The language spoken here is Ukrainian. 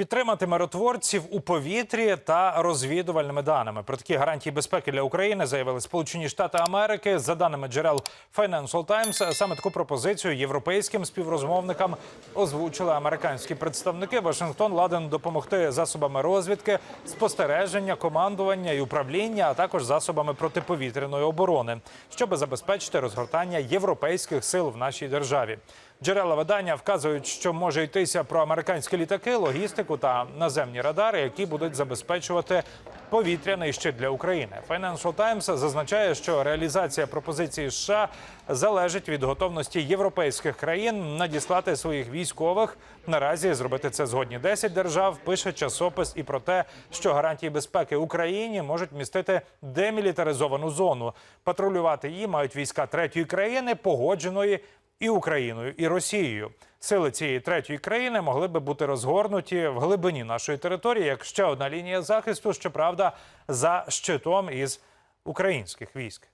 Підтримати миротворців у повітрі та розвідувальними даними про такі гарантії безпеки для України заявили Сполучені Штати Америки. За даними джерел Financial Times, саме таку пропозицію європейським співрозмовникам озвучили американські представники. Вашингтон ладен допомогти засобами розвідки, спостереження, командування і управління, а також засобами протиповітряної оборони, щоб забезпечити розгортання європейських сил в нашій державі. Джерела видання вказують, що може йтися про американські літаки, логістику та наземні радари, які будуть забезпечувати повітряний щит для України. Financial Times зазначає, що реалізація пропозиції США залежить від готовності європейських країн надіслати своїх військових. Наразі зробити це згодні 10 держав. Пише часопис і про те, що гарантії безпеки Україні можуть містити демілітаризовану зону. Патрулювати її мають війська третьої країни, погодженої і Україною, і Росією. Сили цієї третьої країни могли би бути розгорнуті в глибині нашої території як ще одна лінія захисту, щоправда, за щитом із українських військ.